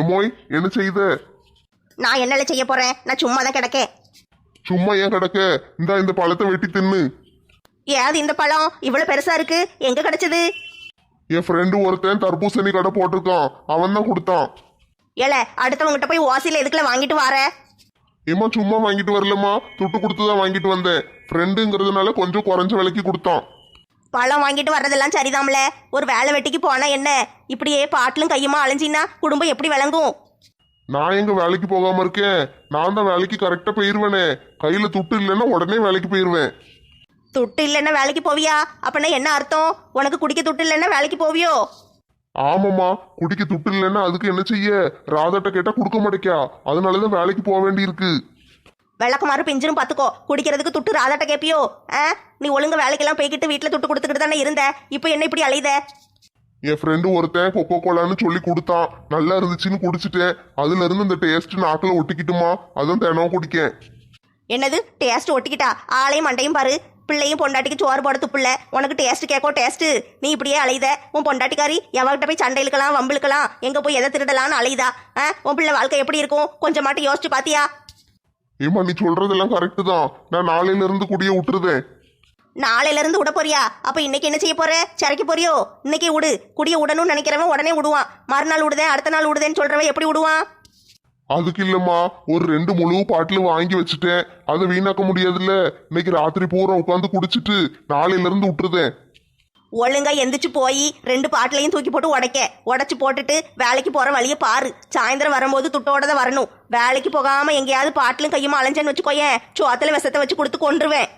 எமோய் என்ன செய்த? நான் என்னல செய்ய போறேன்? நான் சும்மா தான் கிடக்கேன் சும்மா ஏன் கிடக்க? இந்த இந்த பழத்தை வெட்டி தின்னு. ஏது இந்த பழம்? இவ்வளவு பெருசா இருக்கு. எங்க கிடைச்சது? என் ஃப்ரெண்டு ஒருத்தன் தர்பூசணி கடை போட்டிருக்கான். அவன் தான் கொடுத்தான். ஏல அடுத்தவங்கிட்ட போய் ஓசில எதுக்குல வாங்கிட்டு வார? ஏம்மா சும்மா வாங்கிட்டு வரலம்மா. துட்டு கொடுத்து தான் வாங்கிட்டு வந்தேன். ஃப்ரெண்டுங்கிறதுனால கொஞ்சம் குறைஞ்ச விலைக்கு கொடுத்தான். பழம் வாங்கிட்டு வர்றதெல்லாம் சரிதாம்ல? ஒரு வேலை வெட்டிக்கு போனா என்ன? இப்படியே பாட்டிலும் கையுமா அலைஞ்சின்னா குடும்பம் எப்படி விளங்கும்? நான் எங்க வேலைக்கு போகாம இருக்கேன். நான் தான் வேலைக்கு கரெக்டா போயிருவேனே. கையில துட்டு இல்லைன்னா உடனே வேலைக்கு போயிருவேன். துட்டு இல்லைன்னா வேலைக்கு போவியா? அப்படின்னா என்ன அர்த்தம்? உனக்கு குடிக்க துட்டு இல்லைன்னா வேலைக்கு போவியோ? ஆமாம்மா. குடிக்க துட்டு இல்லைன்னா அதுக்கு என்ன செய்ய? ராதாட்ட கேட்டா கொடுக்க மாட்டேக்கா. அதனாலதான் வேலைக்கு போக வேண்டியிருக்கு. விளக்குமாறு பிஞ்சிரும் பார்த்துக்கோ குடிக்கிறதுக்கு துட்டு ராதாட்ட கேப்பியோ. ஆ? நீ ஒழுங்கா வேலைக்கெல்லாம் போய்கிட்டு வீட்டில் துட்டு கொடுத்துக்கிட்டு தானே இருந்த. இப்போ என்ன இப்படி அலையுத? என் ஃப்ரெண்டு ஒருத்தன் கொக்கோ கோலான்னு சொல்லி கொடுத்தான். நல்லா இருந்துச்சுன்னு குடிச்சிட்டேன் அதுல இருந்து இந்த டேஸ்ட் நாக்கில் ஒட்டிக்கிட்டுமா? அதான் தினம் குடிக்கேன். என்னது? டேஸ்ட் ஒட்டிக்கிட்டா? ஆளையும் மண்டையும் பாரு. பிள்ளையும் பொண்டாட்டிக்கு சோறு போட துப்புல உனக்கு டேஸ்ட் கேட்கோ டேஸ்ட் நீ இப்படியே அலையுத? உன் பொண்டாட்டிக்காரி எவகிட்ட போய் சண்டை இழுக்கலாம் வம்பு இழுக்கலாம் எங்க போய் எதை திருடலாம்னு அலையுதா? உன் பிள்ளை வாழ்க்கை எப்படி இருக்கும்? கொஞ்சமாட்டு யோசிச்சு பாத்தியா? ஏம்மா நீ சொல்றதெல்லாம் கரெக்டு தான். நான் நாளையில இருந்து குடிய விட்டுருதேன் நாளையில இருந்து விட போறியா? அப்ப இன்னைக்கு என்ன செய்ய போற? சரைக்கு போறியோ? இன்னைக்கு விடு குடிய விடணும்னு நினைக்கிறவன் உடனே விடுவான் மறுநாள் விடுதேன் அடுத்த நாள் விடுதேன்னு சொல்றவன் எப்படி விடுவான் அதுக்கு இல்லம்மா ஒரு ரெண்டு முழு பாட்டில் வாங்கி வச்சுட்டேன். அதை வீணாக்க முடியாதுல்ல. இன்னைக்கு ராத்திரி பூரா உட்காந்து குடிச்சிட்டு நாளையில இருந்து விட்டுருதேன் ஒழுங்கா எந்திரிச்சு போய் ரெண்டு பாட்டிலையும் தூக்கி போட்டு உடைக்க. உடைச்சு போட்டுட்டு வேலைக்கு போற வழியை பாரு. சாயந்தரம் வரும்போது துட்டோட தான் வரணும். வேலைக்கு போகாம எங்கேயாவது பாட்டிலும் கையுமா அலைஞ்சேன்னு வச்சுக்கோயேன் சோத்துல விஷத்தை வச்சு கொடுத்து கொண்டுருவேன்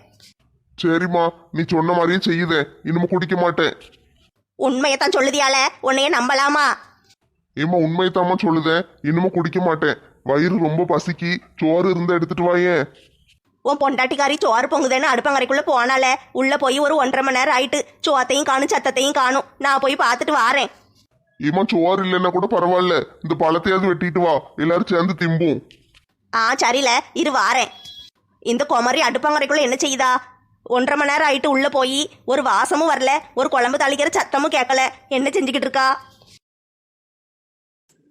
சரிம்மா நீ சொன்ன மாதிரியே செய்யுதே. இனிமே குடிக்க மாட்டேன். உண்மையத்தான் சொல்லுதியால? உன்னைய நம்பலாமா? ஏம்மா உண்மையத்தாம்மா சொல்லுதேன் இனிமே குடிக்க மாட்டேன். வயிறு ரொம்ப பசிக்கு. சோறு இருந்தா எடுத்துட்டு வாயேன். உன் பொண்டாட்டிக்காரி சோறு பொங்குதேன்னு அடுப்பங்கரைக்குள்ள போனால உள்ள போய் ஒரு ஒன்றரை மணி நேரம் ஆயிட்டு சோத்தையும் காணும் சத்தத்தையும் காணும். நான் போய் பார்த்துட்டு வாரேன். ஏம்மா சோறு இல்லைன்னா கூட பரவாயில்ல. இந்த பழத்தையாவது வெட்டிட்டு வா. எல்லாரும் சேர்ந்து திம்போம். ஆ சரில. இரு வாரேன். இந்த குமரி அடுப்பங்கரைக்குள்ள என்ன செய்யுதா ஒன்றரை மணி நேரம் ஆயிட்டு உள்ள போய் ஒரு வாசமும் வரல. ஒரு குழம்பு தாளிக்கிற சத்தமும் கேட்கல. என்ன செஞ்சுக்கிட்டு இருக்கா?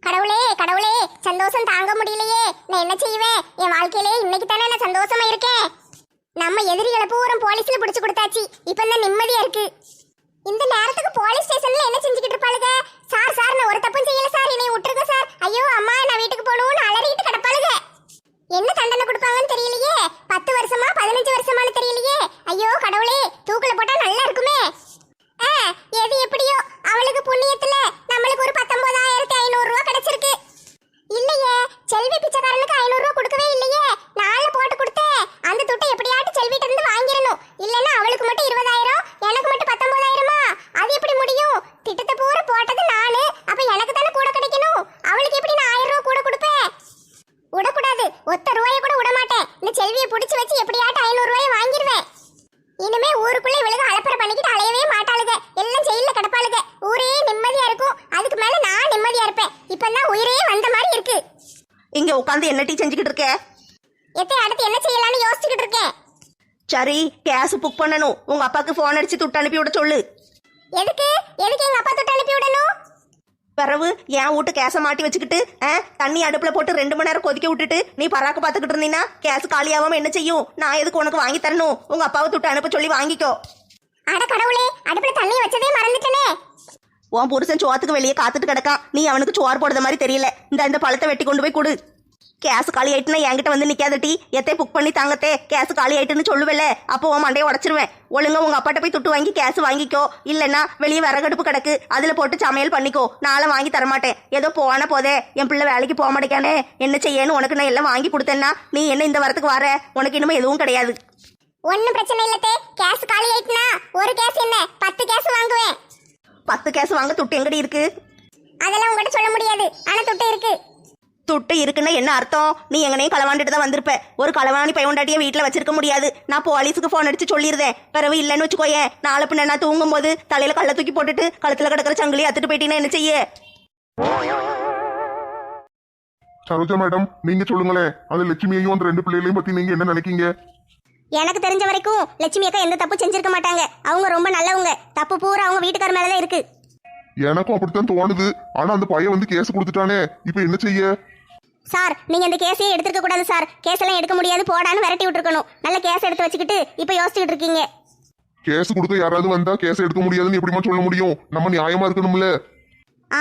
கடவுளே கடவுளே சந்தோஷம் தாங்க முடியலையே. நான் என்ன செய்வேன்? என் வாழ்க்கையிலே இன்னைக்கு தானே நான் சந்தோஷமா இருக்கேன். நம்ம எதிரிகளை பூரம் போலீஸ்ல பிடிச்சு கொடுத்தாச்சு. இப்ப தான் நிம்மதியா இருக்கு. இந்த நேரத்துக்கு போலீஸ் ஸ்டேஷன்ல என்ன செஞ்சுக்கிட்டு இருப்பாளுங்க சார் சார் நான் ஒரு தப்பும் செய்யல சார். என்னை விட்டுருங்க சார். ஐயோ அம்மா நான் வீட்டுக்கு போகணும்னு அலறிட்டு கிடப்பாளுங்க என்ன தண்டனை கொடுப்பாங்கன்னு தெரியலையே. பத்து வருஷமா பதினஞ்சு வருஷமானு தெரியலையே. ஐயோ கடவுளே தூக்குல போட்டா நல்லா இருக்குமே. எது எப்படியோ அவளுக்கு புண்ணியத்துல நம்மளுக்கு ஒரு பத்தொன்பதாயிரத்தி ஐநூறு ரூபா கிடைச்சிருக்கு. இல்லையே செல்வி பிச்சைக்காரனுக்கு ஐநூறு ரூபா கொடுக்கவே இல்லையே நாளை போட்டு கொடுத்தேன் அந்த துட்டை எப்படியாட்டு செல்விட்ட இருந்து வாங்கிடணும் இல்லைன்னா அவளுக்கு மட்டும் இருபதாயிரம் எனக்கு மட்டும் பத்தொன்பதாயிரமா அது எப்படி முடியும் திட்டத்தை பூரா போட்டது நானு அப்ப எனக்கு தானே கூட கிடைக்கணும் அவளுக்கு எப்படி நான் ஆயிரம் ரூபா கூட கொடுப்பேன் விடக்கூடாது ஒத்த ரூபாயை கூட விட மாட்டேன் இந்த செல்வியை பிடிச்சி வச்சு எப்படியாட்டும் ஐநூறு ரூபாயை வாங்கிடுவேன் இனிமே ஊருக்குள்ள இவளுக அலப்பறை பண்ணிக்கிட்டு அலையவே மாட்டாளுக எல்லாம் ஜெயில கிடப்பாளுக ஊரே நிம்மதியா இருக்கும் அதுக்கு மேல நான் நிம்மதியா இருப்பேன் இப்பதான் உயிரே வந்த மாதிரி இருக்கு இங்க உட்காந்து என்ன டீ செஞ்சுக்கிட்டு இருக்க? எத்தை அடுத்து என்ன செய்யலாம்னு யோசிச்சுக்கிட்டு இருக்கேன். சரி கேஸ் புக் பண்ணணும். உங்க அப்பாக்கு ஃபோன் அடிச்சு துட்டு அனுப்பி விட சொல்லு. எதுக்கு? எதுக்கு எங்க அப்பா தொட்டு அனுப்பி விடணும்? பிறகு என் வீட்டு கேஸை மாட்டி வச்சுக்கிட்டு ஆ, தண்ணி அடுப்புல போட்டு ரெண்டு மணி நேரம் கொதிக்க விட்டுட்டு நீ பராக்கு பார்த்துக்கிட்டு இருந்தீங்கன்னா கேஸ் காலியாகாம என்ன செய்யும்? நான் எதுக்கு உனக்கு வாங்கி தரணும்? உங்க அப்பாவை துட்டு அனுப்ப சொல்லி வாங்கிக்கோ. அட கடவுளே அடுப்புல தண்ணி வச்சதே மறந்துட்டனே. உன் புருஷன் சோத்துக்கு வெளியே காத்துட்டு கிடக்கான். நீ அவனுக்கு சோறு போடுற மாதிரி தெரியல. இந்த இந்த பழத்தை வெட்டி கொண்டு போய் கொடு. கேஸ் காலி ஆயிட்டுனா என்கிட்ட வந்து நிக்காதட்டி எத்தை புக் பண்ணி தாங்கத்தே. கேஸ் காலி ஆயிட்டுன்னு சொல்லுவல அப்போ உன் மண்டையை உடச்சிருவேன். ஒழுங்கா உங்க அப்பாட்ட போய் துட்டு வாங்கி கேஸ் வாங்கிக்கோ. இல்லைன்னா வெளியே விறகடுப்பு கிடக்கு. அதுல போட்டு சமையல் பண்ணிக்கோ. நாளை வாங்கி தரமாட்டேன். ஏதோ போன போதே. என் பிள்ளை வேலைக்கு போக மாட்டேக்கானே என்ன செய்யணும் உனக்கு நான் எல்லாம் வாங்கி கொடுத்தேன்னா நீ என்ன இந்த வரத்துக்கு வர? உனக்கு இனிமே எதுவும் கிடையாது. ஒன்னும் பிரச்சனை இல்லத்தே கேஸ் காலி ஆயிட்டுனா ஒரு கேஸ் என்ன? பத்து கேஸ் வாங்குவேன். பத்து கேஸ் வாங்க துட்டு எங்கடி இருக்கு? அதெல்லாம் உங்ககிட்ட சொல்ல முடியாது. ஆனா தொட்டு இருக்கு. துட்டு இருக்குன்னா என்ன அர்த்தம்? நீ எங்கனையும் களவாண்டுட்டு தான் வந்திருப்ப. ஒரு களவாணி பையன்டாட்டிய வீட்டில் வச்சிருக்க முடியாது. நான் போலீஸுக்கு ஃபோன் அடிச்சு சொல்லியிருந்தேன் பிறகு இல்லைன்னு வச்சுக்கோயேன் நாளை பின்ன நான் தூங்கும் போது தலையில கள்ள தூக்கி போட்டுட்டு கழுத்துல கிடக்கிற சங்கிலி அத்துட்டு போயிட்டீங்கன்னா என்ன செய்ய? சரோஜா மேடம் நீங்க சொல்லுங்களேன் அந்த லட்சுமியையும் அந்த ரெண்டு பிள்ளைகளையும் பத்தி நீங்க என்ன நினைக்கீங்க? எனக்கு தெரிஞ்ச வரைக்கும் லட்சுமி அக்கா எந்த தப்பு செஞ்சிருக்க மாட்டாங்க. அவங்க ரொம்ப நல்லவங்க. தப்பு பூரா அவங்க வீட்டுக்கார மேலதான் இருக்கு. எனக்கும் அப்படித்தான் தோணுது. ஆனா அந்த பையன் வந்து கேஸ் கொடுத்துட்டானே. இப்ப என்ன செய்ய? சார் நீங்க இந்த கேஸையே எடுத்துக்க கூடாது சார். கேஸ் எல்லாம் எடுக்க முடியாது போடான்னு விரட்டி விட்டுருக்கணும். நல்ல கேஸ் எடுத்து வச்சுக்கிட்டு இப்ப யோசிச்சுட்டு இருக்கீங்க. கேஸ் கொடுக்க யாராவது வந்தா கேஸ் எடுக்க முடியாதுன்னு எப்படிமா சொல்ல முடியும்? நம்ம நியாயமா இருக்கணும்ல.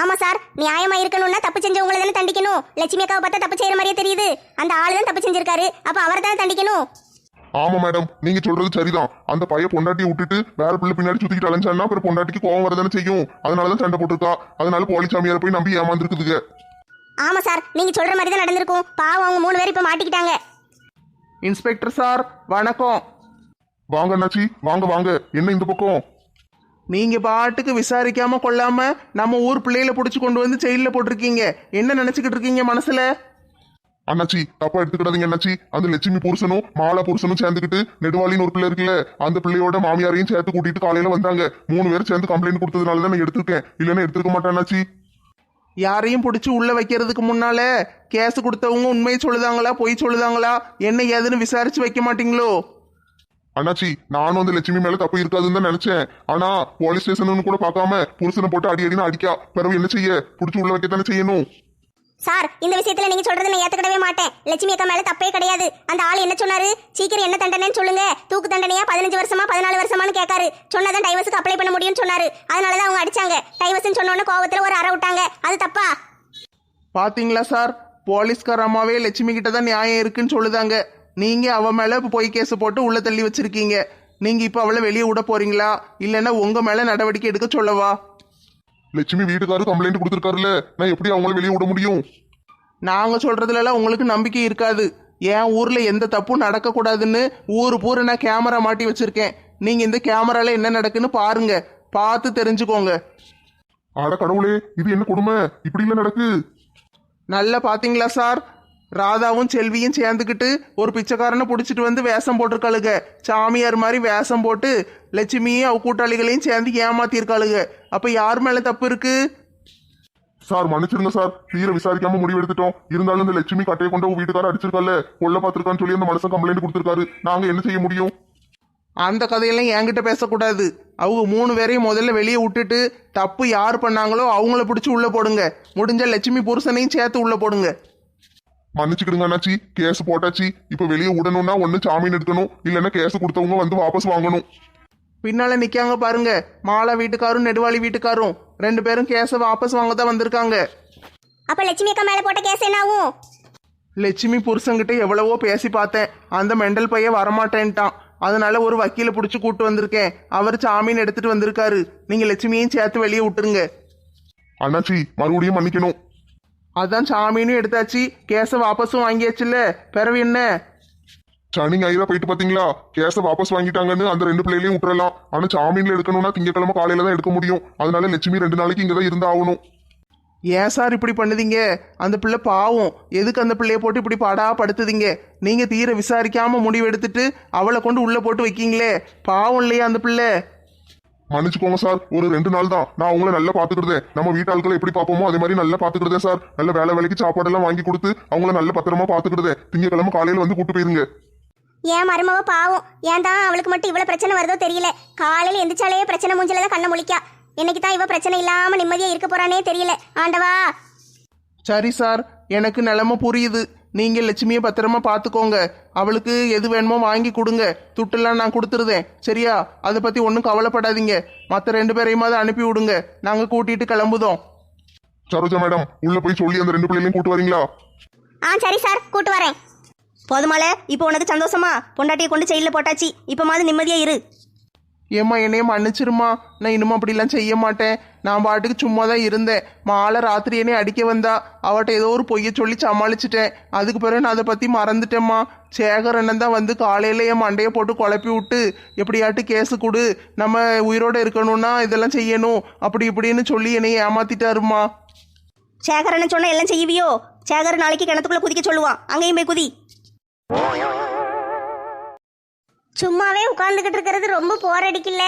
ஆமா சார் நியாயமா இருக்கணும்னா தப்பு செஞ்சவங்களை தானே தண்டிக்கணும். லட்சுமி அக்காவை பார்த்தா தப்பு செய்யற மாதிரியே தெரியுது. அந்த ஆளு தான் தப்பு செஞ்சிருக்காரு. அப்ப அவரை தானே தண்டிக்கணும்? ஆமா மேடம் நீங்க சொல்றது சரிதான். அந்த பையன் பொண்டாட்டியை விட்டுட்டு வேற பிள்ளை பின்னாடி சுத்திக்கிட்டு அலைஞ்சான்னா அப்புறம் பொண்டாட்டிக்கு கோவம் வரதானே செய்யும். அதனாலதான் சண்டை போட்டிருக்கா. அதனால போலீஸ் சாமியார் போய் நம்பி ஏமாந்துருக்குதுங்க. ஆமா சார் நீங்க சொல்ற மாதிரி தான் நடந்திருக்கும். பாவம் அவங்க மூணு பேர் இப்ப மாட்டிக்கிட்டாங்க. இன்ஸ்பெக்டர் சார் வணக்கம். வாங்க அண்ணாச்சி வாங்க வாங்க. என்ன இந்த பக்கம்? நீங்க பாட்டுக்கு விசாரிக்காம கொள்ளாம நம்ம ஊர் பிள்ளையில புடிச்சு கொண்டு வந்து ஜெயில போட்டிருக்கீங்க. என்ன நினைச்சுக்கிட்டு இருக்கீங்க மனசுல? அண்ணாச்சி தப்பா எடுத்துக்கிடாதீங்க அண்ணாச்சி. அந்த லட்சுமி புருஷனும் மாலா புருஷனும் சேர்ந்துக்கிட்டு நெடுவாளின்னு ஒரு பிள்ளை இருக்குல்ல அந்த பிள்ளையோட மாமியாரையும் சேர்த்து கூட்டிட்டு காலையில வந்தாங்க. மூணு பேரும் சேர்ந்து கம்ப்ளைண்ட் கொடுத்ததுனால தான் நான் எடுத்திருக்கேன். இல்லைன்னா எடுத்துக்க மாட்டேன் அண்ணாச்சி. யாரையும் பிடிச்சி உள்ள வைக்கிறதுக்கு முன்னால கேஸ் கொடுத்தவங்க உண்மையை சொல்லுதாங்களா பொய் சொல்லுதாங்களா? என்ன ஏதுன்னு விசாரிச்சு வைக்க மாட்டீங்களோ? அண்ணாச்சி நானும் வந்து லட்சுமி மேல தப்பு இருக்காதுன்னு தான் நினைச்சேன். ஆனா போலீஸ் ஸ்டேஷன் கூட பார்க்காம புருஷனை போட்டு அடி அடினா அடிக்கா. பிறகு என்ன செய்ய? புடிச்சு உள்ள வைக்கத்தானே செய்யணும்? சார் இந்த விஷயத்துல நீங்க சொல்றது நான் ஏத்துக்கிடவே மாட்டேன். லட்சுமி அக்கா மேல தப்பே கிடையாது. அந்த ஆள் என்ன சொன்னாரு? சீக்கிரம் என்ன தண்டனைன்னு சொல்லுங்க. தூக்கு தண்டனையா? பதினஞ்சு வருஷமா? பதினாலு வருஷமான்னு கேட்காரு. சொன்னதான் டைவர்ஸுக்கு அப்ளை பண்ண முடியும்னு சொன்னாரு. அதனாலதான் அவங்க அடிச்சாங்க. டைவர்ஸ்னு சொன்னோன்னு கோவத்துல ஒரு அற விட்டாங்க. அது தப்பா? பாத்தீங்களா சார்? போலீஸ்கார அம்மாவே லட்சுமி கிட்ட தான் நியாயம் இருக்குன்னு சொல்லுதாங்க. நீங்க அவ மேல போய் கேஸ் போட்டு உள்ள தள்ளி வச்சிருக்கீங்க. நீங்க இப்ப அவளை வெளியே விட போறீங்களா? இல்லைன்னா உங்க மேல நடவடிக்கை எடுக்க சொல்லவா? லட்சுமி வீட்டுக்காரர் கம்ப்ளைண்ட் கொடுத்துருக்காருல்ல. நான் எப்படி அவங்கள வெளியே விட முடியும்? நாங்க சொல்றதுலலாம் உங்களுக்கு நம்பிக்கை இருக்காது. என் ஊர்ல எந்த தப்பும் நடக்கக்கூடாதுன்னு ஊர் பூரா நான் கேமரா மாட்டி வச்சிருக்கேன். நீங்க இந்த கேமரால என்ன நடக்குன்னு பாருங்க. பார்த்து தெரிஞ்சுக்கோங்க. அட கடவுளே இது என்ன கொடுமை? இப்படி இல்ல நடக்கு. நல்லா பாத்தீங்களா சார்? ராதாவும் செல்வியும் சேர்ந்துக்கிட்டு ஒரு பிச்சைக்காரனை பிடிச்சிட்டு வந்து வேஷம் போட்டிருக்காளுங்க. சாமியார் மாதிரி வேஷம் போட்டு லட்சுமியும் அவ கூட்டாளிகளையும் சேர்ந்து ஏமாத்திருக்காளுங்க. அப்ப யார் மேல தப்பு இருக்கு? சார் மன்னிச்சிருங்க சார். தீர விசாரிக்காம முடிவு எடுத்துட்டோம். இருந்தாலும் இந்த லட்சுமி கட்டையை கொண்டு உங்க வீட்டுக்காரர் அடிச்சிருக்கல கொல்ல பார்த்திருக்கான்னு சொல்லி அந்த மனுஷன் கம்ப்ளைண்ட் கொடுத்திருக்காரு. நாங்க என்ன செய்ய முடியும்? அந்த கதையெல்லாம் என்கிட்ட பேசக்கூடாது. அவங்க மூணு பேரையும் முதல்ல வெளியே விட்டுட்டு தப்பு யார் பண்ணாங்களோ அவங்கள பிடிச்சி உள்ள போடுங்க. முடிஞ்ச லட்சுமி புருஷனையும் சேர்த்து உள்ள போடுங்க. மன்னிச்சுக்கிடுங்க அண்ணாச்சி. கேஸ் போட்டாச்சு. இப்ப வெளியே விடணும்னா ஒண்ணு ஜாமீன் எடுக்கணும் இல்லைன்னா கேஸ் கொடுத்தவங்க வந்து வாபஸ் வாங்கணும். பின்னால நிக்காங்க பாருங்க. மாலா வீட்டுக்காரும் நெடுவாளி வீட்டுக்காரும். ரெண்டு பேரும் கேஸை வாபஸ் வாங்க தான் வந்திருக்காங்க. அப்ப லட்சுமி அக்கா மேல போட்ட கேஸ் என்ன ஆகும்? லட்சுமி புருஷன்கிட்ட எவ்வளவோ பேசி பார்த்தேன். அந்த மெண்டல் பையன் வரமாட்டேன்ட்டான். அதனால ஒரு வக்கீல பிடிச்சி கூட்டு வந்திருக்கேன். அவர் ஜாமீன் எடுத்துட்டு வந்திருக்காரு. நீங்க லட்சுமியையும் சேர்த்து வெளியே விட்டுருங்க. அண்ணாச்சி மறுபடியும் மன்னிக்கணும். அதான் ஜாமீனும் எடுத்தாச்சு. கேஸை வாபஸும் வாங்கியாச்சுல்ல. பிறவு என்ன? சனி ஞாயிறா போயிட்டு பாத்தீங்களா? கேஸ வாபஸ் வாங்கிட்டாங்கன்னு அந்த ரெண்டு பிள்ளைகளையும் விட்டுறலாம். ஆனா ஜாமீன்ல எடுக்கணும்னா திங்கக்கிழமை காலையில தான் எடுக்க முடியும். அதனால லட்சுமி ரெண்டு நாளைக்கு இங்கதான் இருந்தா ஆகணும். ஏன் சார் இப்படி பண்ணுதீங்க? அந்த பிள்ளை பாவம். எதுக்கு அந்த பிள்ளைய போட்டு இப்படி பாடா படுத்துதீங்க? நீங்க தீர விசாரிக்காம முடிவு எடுத்துட்டு அவளை கொண்டு உள்ள போட்டு வைக்கீங்களே. பாவம் இல்லையா அந்த பிள்ளை? மன்னிச்சுக்கோங்க சார். ஒரு ரெண்டு நாள் தான். நான் உங்களை நல்லா பாத்துக்கிட்டேன் நம்ம வீட்டாட்களை எப்படி பார்ப்போமோ அதே மாதிரி நல்லா பாத்துக்கிட்டேன் சார். நல்ல வேலை வேலைக்கு சாப்பாடெல்லாம் வாங்கி கொடுத்து அவங்கள நல்ல பத்திரமா பாத்துக்கிட்டேன் திங்கக்கிழமை காலையில வந்து கூட்டு போயிருங்க. ஏன் மருமவ பாவம். ஏன் தான் அவளுக்கு மட்டும் இவ்வளவு பிரச்சனை வருதோ தெரியல. காலையில எந்திரிச்சாலே பிரச்சனை மூஞ்சில தான் கண்ணை முழிக்கா. என்னைக்கு தான் இவ பிரச்சனை இல்லாம நிம்மதியா இருக்க போறானே தெரியல. ஆண்டவா. சரி சார். எனக்கு நிலைமை புரியுது. நீங்க லட்சுமியை பத்திரமா பார்த்துக்கோங்க அவளுக்கு எது வேணுமோ வாங்கி கொடுங்க. துட்டெல்லாம் நான் கொடுத்துருதேன். சரியா? அதை பத்தி ஒன்றும் கவலைப்படாதீங்க. மற்ற ரெண்டு பேரையுமாவது அனுப்பி விடுங்க. நாங்க கூட்டிட்டு கிளம்புதோம். சரோஜா மேடம் உள்ள போய் சொல்லி அந்த ரெண்டு பிள்ளைகளையும் கூட்டு வரீங்களா? ஆ சரி சார். கூட்டு வரேன். போதுமால இப்போ உனக்கு சந்தோஷமா? பொண்டாட்டியை கொண்டு செயலில் போட்டாச்சு. இப்போ மாதிரி நிம்மதியா இரு. ஏம்மா என்னைய மன்னிச்சிருமா நான் இனிமே அப்படிலாம் செய்ய மாட்டேன். நான் பாட்டுக்கு சும்மா தான் இருந்தேன். மாலை ராத்திரி என்னை அடிக்க வந்தா அவட்ட ஏதோ ஒரு பொய்ய சொல்லி சமாளிச்சிட்டேன். அதுக்கு பிறகு நான் அதை பற்றி மறந்துட்டேம்மா. சேகர் அண்ணன் தான் வந்து காலையில என் மண்டையை போட்டு குழப்பி விட்டு எப்படியாட்டு கேஸு கொடு. நம்ம உயிரோட இருக்கணும்னா இதெல்லாம் செய்யணும். அப்படி இப்படின்னு சொல்லி என்னை ஏமாத்திட்டாருமா சேகரணை சொன்னால் எல்லாம் செய்வியோ? சேகர் நாளைக்கு கிணத்துக்குள்ளே குதிக்க சொல்லுவான். அங்கேயும் போய் குதி. சும்மாவே உட்கார்ந்துகிட்டு இருக்கிறது ரொம்ப போர் அடிக்கல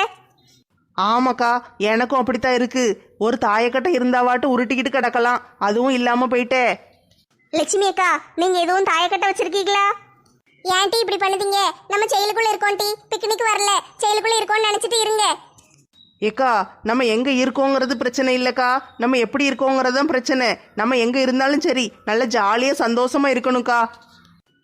ஆமாக்கா எனக்கும் அப்படித்தான் இருக்கு. ஒரு தாயக்கட்டை இருந்தாவாட்டு உருட்டிக்கிட்டு கிடக்கலாம். அதுவும் இல்லாமல் போயிட்டே. லட்சுமி அக்கா நீங்க எதுவும் தாயக்கட்டை வச்சிருக்கீங்களா? ஏன் டீ இப்படி பண்ணுதீங்க? நம்ம செயலுக்குள்ள இருக்கோம் டீ. பிக்னிக் வரல. செயலுக்குள்ள இருக்கோம்னு நினைச்சிட்டு இருங்க. ஏக்கா நம்ம எங்க இருக்கோங்கிறது பிரச்சனை இல்லைக்கா. நம்ம எப்படி இருக்கோங்கிறது தான் பிரச்சனை. நம்ம எங்க இருந்தாலும் சரி நல்ல ஜாலியா சந்தோஷமா இருக்கணும்க்கா.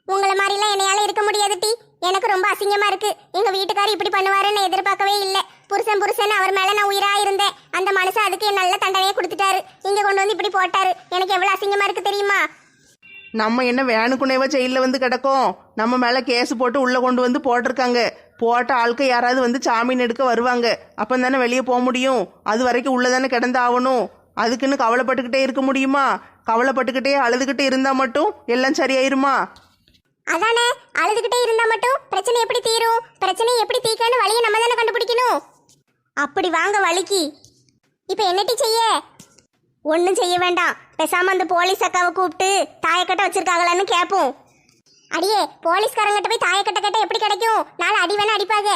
உங்களை மாதிரிலாம் என்னையால இருக்க முடியாது டி. எனக்கு ரொம்ப அசிங்கமா இருக்கு. எங்க வீட்டுக்காரர் இப்படி பண்ணுவாருன்னு எதிர்பார்க்கவே இல்லை. புருஷன் புருஷன் அவர் மேல நான் உயிரா இருந்தேன். அந்த மனுஷன் அதுக்கு என் நல்ல தண்டனையை கொடுத்துட்டாரு. இங்க கொண்டு வந்து இப்படி போட்டாரு. எனக்கு எவ்வளவு அசிங்கமா இருக்கு தெரியுமா? நம்ம என்ன வேணுக்குனேவா ஜெயிலில் வந்து கிடக்கோம். நம்ம மேலே கேஸ் போட்டு உள்ளே கொண்டு வந்து போட்டிருக்காங்க. போட்ட ஆளுக்கு யாராவது வந்து ஜாமீன் எடுக்க வருவாங்க. அப்போ தானே வெளியே போக முடியும். அது வரைக்கும் உள்ளே தானே கிடந்து ஆகணும். அதுக்குன்னு கவலைப்பட்டுக்கிட்டே இருக்க முடியுமா? கவலைப்பட்டுக்கிட்டே அழுதுகிட்டே இருந்தால் மட்டும் எல்லாம் சரியாயிருமா? அதானே? அழுதுகிட்டே இருந்தா மட்டும் பிரச்சனை எப்படி தீரும்? பிரச்சனையை எப்படி தீர்க்கன்னு வழியை நம்ம தானே கண்டுபிடிக்கணும்? அப்படி வாங்க வலிக்கு இப்போ என்னட்டி செய்ய? ஒன்றும் செய்ய வேண்டாம். பேசாம அந்த போலீஸ் அக்காவை கூப்பிட்டு தாயக்கட்டை வச்சிருக்காங்களான்னு கேட்போம் அடியே போலீஸ்காரங்கிட்ட போய் தாயக்கட்டை கேட்டால் எப்படி கிடைக்கும்? நாலு அடி வேணா அடிப்பாங்க.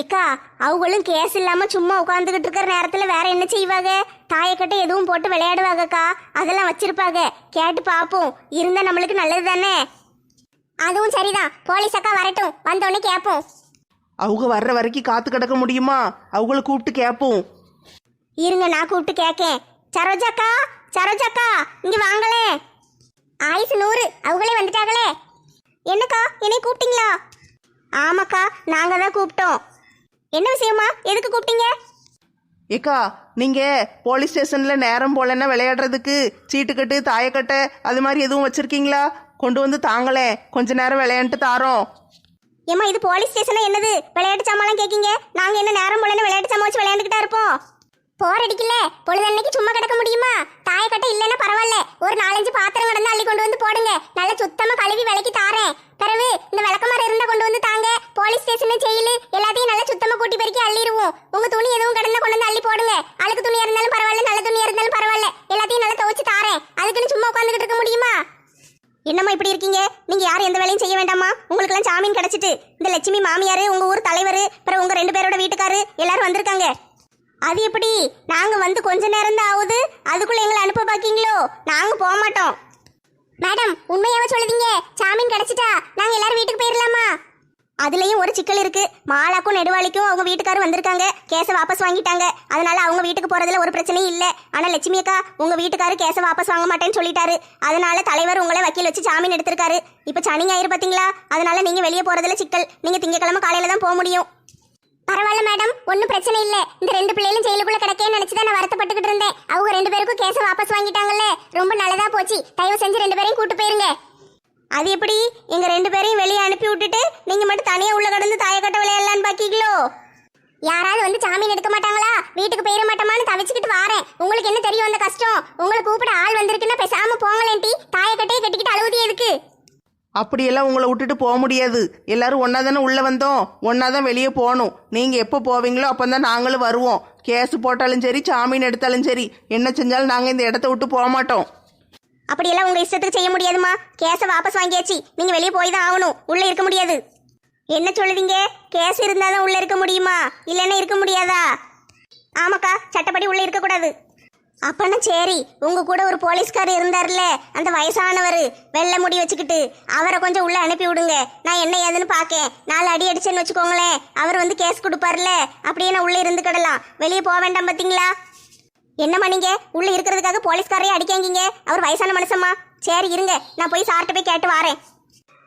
ஏக்கா அவங்களும் கேஸ் இல்லாமல் சும்மா உட்காந்துக்கிட்டு இருக்கிற நேரத்தில் வேற என்ன செய்வாங்க? தாயக்கட்டை எதுவும் போட்டு விளையாடுவாங்கக்கா. அதெல்லாம் வச்சிருப்பாங்க. கேட்டு பார்ப்போம் இருந்தால் நம்மளுக்கு நல்லது தானே அதுவும் சரிதான். போலீஸ் அக்கா வரட்டும். வந்தோடனே கேட்போம் அவங்க வர்ற வரைக்கும் காத்து கிடக்க முடியுமா? அவங்கள கூப்பிட்டு கேட்போம் இருங்க நான் கூப்பிட்டு கேட்கேன் சரோஜாக்கா சரோஜாக்கா இங்க வாங்களே. ஆயுசு நூறு. அவங்களே வந்துட்டாங்களே. என்னக்கா என்னை கூப்பிட்டீங்களா? ஆமாக்கா நாங்க தான் கூப்பிட்டோம். என்ன விஷயமா? எதுக்கு கூப்பிட்டீங்க? ஏக்கா நீங்கள் போலீஸ் ஸ்டேஷனில் நேரம் போலன்னா விளையாடுறதுக்கு சீட்டுக்கட்டு தாயக்கட்டை அது மாதிரி எதுவும் வச்சுருக்கீங்களா? கொண்டு வந்து தாங்களே. கொஞ்ச நேரம் விளையாண்டுட்டு தாரோம். ஏம்மா இது போலீஸ் ஸ்டேஷனா என்னது? விளையாட்டு சாமான் கேக்கீங்க? நாங்க என்ன நேரம் போலன்னு விளையாட்டு சாமான் வச்சு விளையாண்டுக்கிட்டா இருப்போம். போர் அடிக்கல பொழுதன்னைக்கு சும்மா கிடக்க முடியுமா? தாயக்கட்டை இல்லைன்னா பரவாயில்ல. ஒரு நாலஞ்சு பாத்திரம் கடந்து அள்ளி கொண்டு வந்து போடுங்க. நல்ல சுத்தமா கழுவி விலைக்கு தாரேன். பிறகு இந்த விளக்கமாறு இருந்தா கொண்டு வந்து தாங்க. போலீஸ் ஸ்டேஷன் ஜெயிலு எல்லாத்தையும் நல்லா சுத்தமா கூட்டி பெருக்கி அள்ளிடுவோம் உங்க துணி எதுவும் கடந்தா கொண்டு வந்து அள்ளி போடுங்க. அழுக்கு துணியா இருந்தாலும் பரவாயில்ல நல்ல துணியா இருந்தாலும் பரவாயில்ல. எல்லாத்தையும் நல்லா துவைச்சு தாரேன். அதுக்குன்னு சும்மா உட்காந்துக்கிட்டு இருக்க முடியுமா? என்னம்மா இப்படி இருக்கீங்க? நீங்க யாரும் எந்த வேலையும் செய்ய வேண்டாமா உங்களுக்கு எல்லாம் ஜாமீன் கிடைச்சிட்டு. இந்த லட்சுமி மாமியார் உங்க ஊர் தலைவர் அப்புறம் உங்க ரெண்டு பேரோட வீட்டுக்காரு எல்லாரும் வந்திருக்காங்க. அது எப்படி? நாங்க வந்து கொஞ்ச நேரம் தான் ஆகுது. அதுக்குள்ள எங்களை அனுப்ப பாக்கீங்களோ? நாங்க போக மாட்டோம். மேடம் உண்மையாவே சொல்லுதீங்க. ஜாமீன் கிடைச்சிட்டா நாங்க எல்லாரும் வீட்டுக்கு போயிடலாமா அதுலயும் ஒரு சிக்கல் இருக்கு. மாலாக்கும் நெடுவாளிக்கும் அவங்க வீட்டுக்காரர் வந்திருக்காங்க. கேஸை வாபஸ் வாங்கிட்டாங்க. அதனால அவங்க வீட்டுக்கு போறதுல ஒரு பிரச்சனையும் இல்ல. ஆனா லட்சுமி அக்கா உங்க வீட்டுக்காரர் கேஸை வாபஸ் வாங்க மாட்டேன்னு சொல்லிட்டாரு. அதனால தலைவர் உங்களை வக்கீல் வச்சு ஜாமீன் எடுத்திருக்காரு. இப்ப சனி ஞாயிறு பாத்தீங்களா? அதனால நீங்க வெளியே போறதுல சிக்கல். நீங்க திங்கக்கிழமை காலையில தான் போக முடியும். பரவாயில்ல மேடம் ஒன்றும் பிரச்சனை இல்ல. இந்த ரெண்டு பிள்ளைகளும் ஜெயிலுக்குள்ள கிடக்கேன்னு நினச்சி தான் நான் வருத்தப்பட்டுக்கிட்டு இருந்தேன். அவங்க ரெண்டு பேருக்கும் கேஸை வாபஸ் வாங்கிட்டாங்கல்ல. ரொம்ப நல்லதா போச்சு. தயவு செஞ்சு ரெண்டு பேரையும் கூட்டு போயிருங்க. அது எப்படி? எங்க ரெண்டு பேரையும் வெளியே அனுப்பி விட்டுட்டு நீங்க மட்டும் தனியா உள்ள கடந்து தாயக்கட்ட விளையாடலான்னு பாக்கீங்களோ? யாராவது வந்து ஜாமீன் எடுக்க மாட்டாங்களா? வீட்டுக்கு போயிட மாட்டோமான்னு தவிச்சுக்கிட்டு வாரேன். உங்களுக்கு என்ன தெரியும் அந்த கஷ்டம்? உங்களை கூப்பிட ஆள் வந்திருக்குன்னா பேசாம போங்களேன் டி. தாயக்கட்டையை கட்டிக்கிட்டு அழுவுதி எதுக்கு? அப்படியெல்லாம் உங்களை விட்டுட்டு போக முடியாது. எல்லாரும் ஒன்றா தானே உள்ளே வந்தோம். ஒன்றா தான் வெளியே போகணும். நீங்கள் எப்போ போவீங்களோ அப்போ தான் நாங்களும் வருவோம். கேஸ் போட்டாலும் சரி ஜாமீன் எடுத்தாலும் சரி. என்ன செஞ்சாலும் நாங்கள் இந்த இடத்த விட்டு போக மாட்டோம். அப்படியெல்லாம் உங்க இஷ்டத்துக்கு செய்ய முடியாதுமா கேஸை வாபஸ் வாங்கியாச்சு. நீங்க வெளியே போய் தான் ஆகணும். உள்ள இருக்க முடியாது. என்ன சொல்லுவீங்க கேஸ் இருந்தாதான் உள்ள இருக்க முடியுமா? இல்லைன்னா இருக்க முடியாதா? ஆமாக்கா சட்டப்படி உள்ள இருக்க கூடாது. சரி உங்க கூட ஒரு போலீஸ்கார் இருந்தார்ல அந்த வயசானவர் வெள்ளை முடி வச்சுக்கிட்டு அவரை கொஞ்சம் உள்ள அனுப்பி விடுங்க. நான் என்ன ஏதுன்னு பார்க்கேன். நாலு அடி அடிச்சேன்னு வச்சுக்கோங்களேன். அவர் வந்து கேஸ் கொடுப்பார்ல அப்படியே நான் உள்ள இருந்துக்கிடலாம் வெளியே போக வேண்டாம் பாத்தீங்களா என்னம்மா நீங்க? உள்ள இருக்கிறதுக்காக போலீஸ்காரையே அடிக்காங்கீங்க அவர் வயசான மனுஷம்மா. சரி இருங்க. நான் போய் சார்ட்ட போய் கேட்டு வரேன்.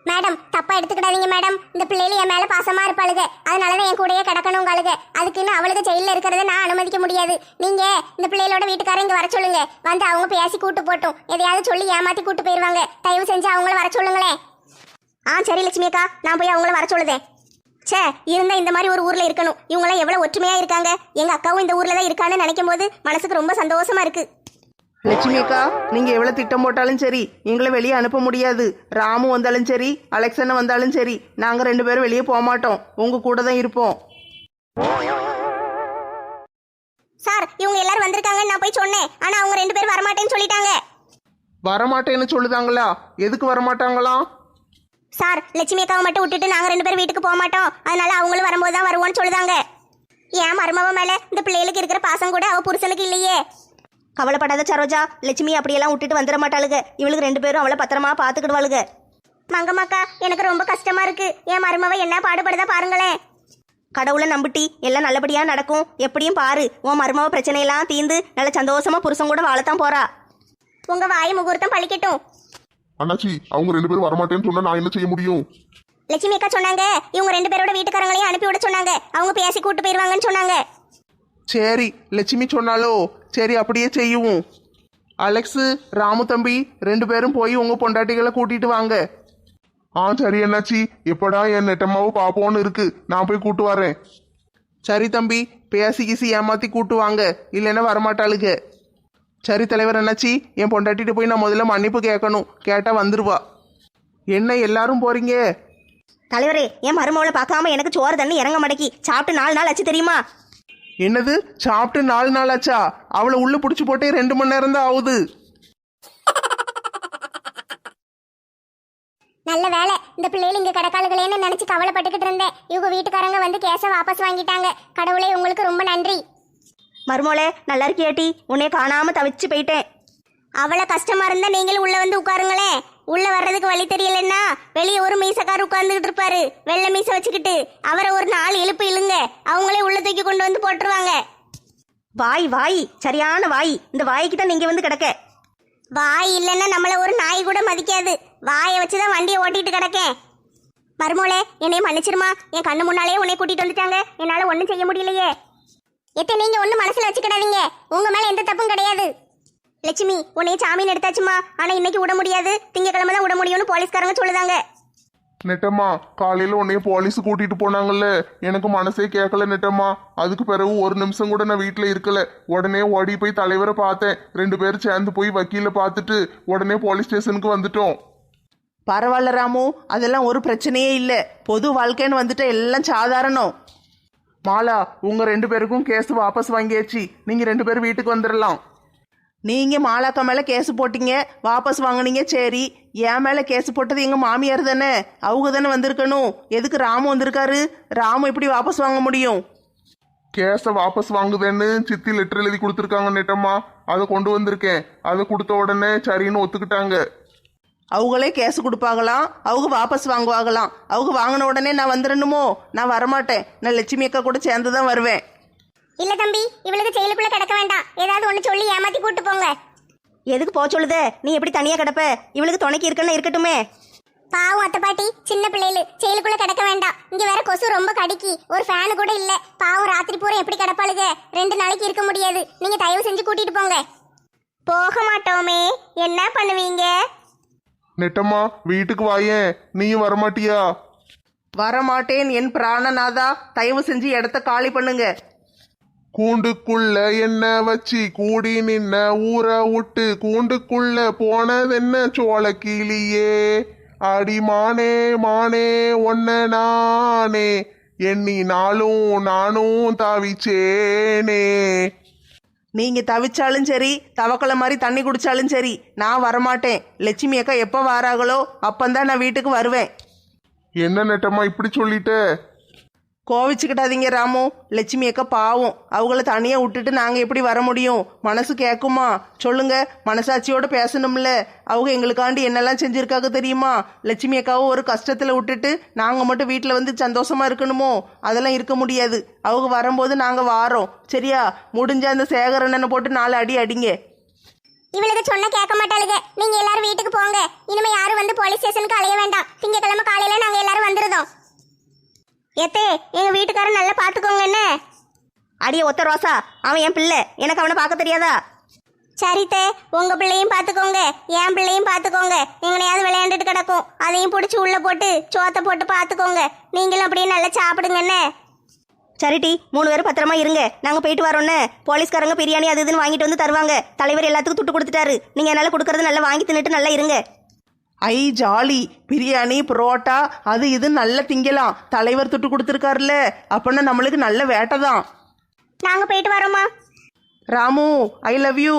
மேடம் தப்பா எடுத்துக்கிடாதீங்க மேடம். இந்த பிள்ளைகள் என் மேல பாசமா இருப்பாளுக. அதனாலதான் என் கூடயே கிடக்கணும் உங்களுக்கு அதுக்குன்னு அவளுக்கு ஜெயில இருக்கிறத நான் அனுமதிக்க முடியாது. நீங்க இந்த பிள்ளைகளோட வீட்டுக்காரங்க இங்க வர சொல்லுங்க. வந்து அவங்க பேசி கூட்டு போட்டும். எதையாவது சொல்லி ஏமாத்தி கூட்டு போயிருவாங்க. தயவு செஞ்சு அவங்கள வர சொல்லுங்களேன். ஆ சரி லட்சுமி அக்கா. நான் போய் அவங்கள வர சொல்லுதேன். ச்சே இருந்தா இந்த மாதிரி ஒரு ஊர்ல இருக்கணும். இவங்களாம் எவ்வளவு ஒற்றுமையா இருக்காங்க? எங்க அக்காவும் இந்த ஊர்ல தான் இருக்கான்னு நினைக்கும் போது மனசுக்கு ரொம்ப சந்தோஷமா இருக்கு. லட்சுமி அக்கா நீங்கள் எவ்வளோ திட்டம் போட்டாலும் சரி எங்களை வெளியே அனுப்ப முடியாது. ராமு வந்தாலும் சரி அலெக்சனை வந்தாலும் சரி நாங்கள் ரெண்டு பேரும் வெளியே போக மாட்டோம். உங்கள் கூட தான் இருப்போம். சார் இவங்க எல்லாரும் வந்திருக்காங்கன்னு நான் போய் சொன்னேன். ஆனா அவங்க ரெண்டு பேரும் வரமாட்டேன்னு சொல்லிட்டாங்க. வரமாட்டேன்னு சொல்லுதாங்களா? எதுக்கு வரமாட்டாங்களாம் சார் லட்சுமி அக்காவை மட்டும் விட்டுட்டு நாங்கள் ரெண்டு பேரும் வீட்டுக்கு போக மாட்டோம். அதனால அவங்களும் வரும்போது தான் வருவோம்னு சொல்லுதாங்க. ஏன் மருமவ மேலே இந்த பிள்ளைகளுக்கு இருக்கிற பாசம் கூட அவள் புருஷனுக்கு இல்லையே. கவலைப்படாத சரோஜா லட்சுமி அப்படியெல்லாம் விட்டுட்டு வந்துட மாட்டாளுங்க இவளுக்கு ரெண்டு பேரும் அவளை பத்திரமா பார்த்துக்கிடுவாளுங்க மங்கம்மாக்கா எனக்கு ரொம்ப கஷ்டமா இருக்கு. என் மருமவ என்ன பாடுபடுதா பாருங்களேன். கடவுளை நம்பிட்டி எல்லாம் நல்லபடியா நடக்கும். எப்படியும் பாரு உன் மருமவ பிரச்சனையெல்லாம் தீந்து நல்ல சந்தோஷமா புருஷன் கூட வாழத்தான் போறா. உங்க வாய் முகூர்த்தம் பழிக்கட்டும். அண்ணாச்சி அவங்க ரெண்டு பேரும் வரமாட்டேன்னு சொன்னா நான் என்ன செய்ய முடியும்? லட்சுமி அக்கா சொன்னாங்க. இவங்க ரெண்டு பேரோட வீட்டுக்காரங்களையும் அனுப்பி விட சொன்னாங்க. அவங்க பேசி கூட்டு போயிருவாங்கன்னு சொன்னாங்க. சரி லட்சுமி சொன்னாலோ? சரி அப்படியே செய்யுவோம். அலெக்ஸு ராமு தம்பி ரெண்டு பேரும் போய் உங்க பொண்டாட்டிகளை கூட்டிட்டு வாங்க. ஆ சரி அண்ணாச்சி. எப்படா என் நெட்டம்மாவை பாப்போன்னு இருக்கு. நான் போய் கூட்டு வரேன். சரி தம்பி பேசி கீசி ஏமாத்தி கூட்டு வாங்க. இல்லைன்னா வரமாட்டாளுங்க சரி தலைவர் அண்ணாச்சி என் பொண்டாட்டிட்டு போய் நான் முதல்ல மன்னிப்பு கேட்கணும். கேட்டா வந்துருவா. என்ன எல்லாரும் போறீங்க? தலைவரே என் மருமவளை பார்க்காம எனக்கு சோறு தண்ணி இறங்க மடக்கி. சாப்பிட்டு நாலு நாள் ஆச்சு தெரியுமா? என்னது? சாப்பிட்டு நாலு நாள் ஆச்சா? அவளை உள்ள பிடிச்சி போட்டே ரெண்டு மணி நேரம் தான் ஆகுது. நல்ல வேலை இந்த பிள்ளைகள் இங்க கிடக்காளுகளேன்னு நினைச்சு கவலைப்பட்டுக்கிட்டு இருந்தேன். இவங்க வீட்டுக்காரங்க வந்து கேஸை வாபஸ் வாங்கிட்டாங்க. கடவுளே உங்களுக்கு ரொம்ப நன்றி. மருமவளே நல்லா இருக்கியாட்டி உன்னை காணாம தவிச்சு போயிட்டேன். அவ்வளவு கஷ்டமா இருந்தா நீங்களும் உள்ள வந்து உட்காருங்களேன் உள்ள வர்றதுக்கு வழி தெரியலன்னா வெளியே ஒரு மீசக்கார் உட்கார்ந்துகிட்டு இருப்பாரு. வெள்ளை மீசை வச்சுக்கிட்டு. அவரை ஒரு நாலு இழுப்பு இழுங்க. அவங்களே உள்ள தூக்கி கொண்டு வந்து போட்டுருவாங்க. வாய் வாய். சரியான வாய். இந்த வாய்க்கு தான் நீங்க வந்து கிடக்க. வாய் இல்லைன்னா நம்மள ஒரு நாய் கூட மதிக்காது. வாயை வச்சுதான் வண்டியை ஓட்டிட்டு கிடக்கேன் மருமோளே என்னைய மன்னிச்சிருமா? என் கண்ணு முன்னாலே உன்னை கூட்டிட்டு வந்துட்டாங்க. என்னால ஒண்ணும் செய்ய முடியலையே. எத்த நீங்க ஒண்ணும் மனசுல வச்சுக்கிடாதீங்க. உங்க மேல எந்த தப்பும் கிடையாது. லட்சுமி உன்னைய சாமீன் எடுத்தாச்சுமா? ஆனா இன்னைக்கு விட முடியாது. திங்கக்கிழமை தான் விட முடியும்னு போலீஸ்காரங்க சொல்லுதாங்க. நெட்டம்மா காலையில உன்னைய போலீஸ் கூட்டிட்டு போனாங்கல்ல. எனக்கு மனசே கேட்கல நெட்டம்மா. அதுக்கு பிறகு ஒரு நிமிஷம் கூட நான் வீட்டுல இருக்கல. உடனே ஓடி போய் தலைவரை பார்த்தேன். ரெண்டு பேரும் சேர்ந்து போய் வக்கீல பார்த்துட்டு உடனே போலீஸ் ஸ்டேஷனுக்கு வந்துட்டோம். பரவாயில்ல ராமு அதெல்லாம் ஒரு பிரச்சனையே இல்லை. பொது வாழ்க்கைன்னு வந்துட்டு எல்லாம் சாதாரணம். மாலா உங்க ரெண்டு பேருக்கும் கேஸ் வாபஸ் வாங்கியாச்சு. நீங்க ரெண்டு பேரும் வீட்டுக்கு வந்துடலாம் நீங்க மாலாக்கா மேல கேஸ் போட்டீங்க வாபஸ் வாங்குனீங்க சரி. என் மேல கேஸ் போட்டது எங்க மாமியார் தானே? அவங்க தானே வந்திருக்கணும். எதுக்கு ராமு வந்திருக்காரு? ராமு எப்படி வாபஸ் வாங்க முடியும்? கேஸை வாபஸ் வாங்குதேன்னு சித்தி லெட்டர் எழுதி கொடுத்துருக்காங்க நெட்டம்மா. அதை கொண்டு வந்திருக்கேன். அதை கொடுத்த உடனே சரின்னு ஒத்துக்கிட்டாங்க. அவங்களே கேஸ் கொடுப்பாங்களாம் அவங்க வாபஸ் வாங்குவாங்களாம். அவங்க வாங்கின உடனே நான் வந்துடணுமோ நான் வரமாட்டேன். நான் லட்சுமி அக்கா கூட சேர்ந்து தான் வருவேன். இல்ல தம்பி இவளுக்கு செயலுக்குள்ள கிடக்க வேண்டாம். ஏதாவது ஒண்ணு சொல்லி ஏமாத்தி கூட்டு போங்க. எதுக்கு போக சொல்லுதே? நீ எப்படி தனியா கிடப்ப? இவளுக்கு துணைக்கு இருக்குன்னு இருக்கட்டுமே. பாவம் அத்தை பாட்டி சின்ன பிள்ளைகளு செயலுக்குள்ள கிடக்க வேண்டாம். இங்க வேற கொசு ரொம்ப கடிக்கி. ஒரு ஃபேனு கூட இல்ல. பாவம் ராத்திரி பூரா எப்படி கிடப்பாளுக? ரெண்டு நாளைக்கு இருக்க முடியாது. நீங்க தயவு செஞ்சு கூட்டிட்டு போங்க. போக மாட்டோமே. என்ன பண்ணுவீங்க? நெட்டம்மா வீட்டுக்கு வாயேன். நீயும் வரமாட்டியா? வரமாட்டேன் என் பிராணநாதா. தயவு செஞ்சு இடத்த காலி பண்ணுங்க. கூண்டுக்குள்ள என்ன வச்சு கூடி நின்ன ஊரை விட்டு கூண்டுக்குள்ள போனதென்ன சோள கிளியே? அடி மானே மானே ஒன்ன நானே. எண்ணி நாளும் நானும் தாவிச்சேனே. நீங்க தவிச்சாலும் சரி தவக்கலை மாதிரி தண்ணி குடிச்சாலும் சரி நான் வரமாட்டேன். லட்சுமி அக்கா எப்போ வாராங்களோ அப்பந்தான் நான் வீட்டுக்கு வருவேன். என்ன நெட்டம்மா இப்படி சொல்லிட்ட? கோவிச்சுக்கிட்டாதீங்க ராமு. லட்சுமி அக்கா பாவம். அவங்கள தனியாக விட்டுட்டு நாங்கள் எப்படி வர முடியும்? மனசு கேட்குமா சொல்லுங்க. மனசாட்சியோட பேசணும்ல. அவங்க எங்களுக்காண்டி என்னெல்லாம் செஞ்சிருக்காங்க தெரியுமா? லட்சுமி அக்காவை ஒரு கஷ்டத்தில் விட்டுட்டு நாங்கள் மட்டும் வீட்டில் வந்து சந்தோஷமா இருக்கணுமோ? அதெல்லாம் இருக்க முடியாது. அவங்க வரும்போது நாங்கள் வாரோம். சரியா? முடிஞ்ச அந்த சேகரண்ணனை போட்டு நாலு அடி அடிங்க. இவளுக்கு சொன்ன கேட்க மாட்டாளுங்க. நீங்க எல்லாரும் வீட்டுக்கு போங்க. இனிமே யாரும் வந்து போலீஸ் ஸ்டேஷனுக்கு அலைய வேண்டாம். திங்கக்கிழமை காலையில நாங்க எல்லாரும் வந்துருதோம். ஏத்தே எங்க வீட்டுக்காரன் நல்லா பாத்துக்கோங்க என்ன? அடிய ஒத்த ரோசா அவன் என் பிள்ளை. எனக்கு அவனை பார்க்க தெரியாதா? சரித்தே உங்க பிள்ளையும் பாத்துக்கோங்க. என் பிள்ளையும் பாத்துக்கோங்க. எங்கனையாவது விளையாண்டுட்டு கிடக்கும். அதையும் பிடிச்சி உள்ள போட்டு சோத்தை போட்டு பாத்துக்கோங்க. நீங்களும் அப்படியே நல்லா சாப்பிடுங்க என்ன? சரிட்டி மூணு பேரும் பத்திரமா இருங்க. நாங்க போயிட்டு வரோன்னு போலீஸ்காரங்க பிரியாணி அது இதுன்னு வாங்கிட்டு வந்து தருவாங்க. தலைவர் எல்லாத்துக்கும் துட்டு கொடுத்துட்டாரு. நீங்க என்னால கொடுக்கறது நல்லா வாங்கி தின்னுட்டு நல்லா இருங்க. ஐ ஜாலி பிரியாணி புரோட்டா அது இது நல்ல திங்கலாம். தலைவர் துட்டு கொடுத்துருக்காருல்ல அப்படின்னா நம்மளுக்கு நல்ல வேட்டை தான். நாங்க போயிட்டு வரோமா ராமு ஐ லவ் யூ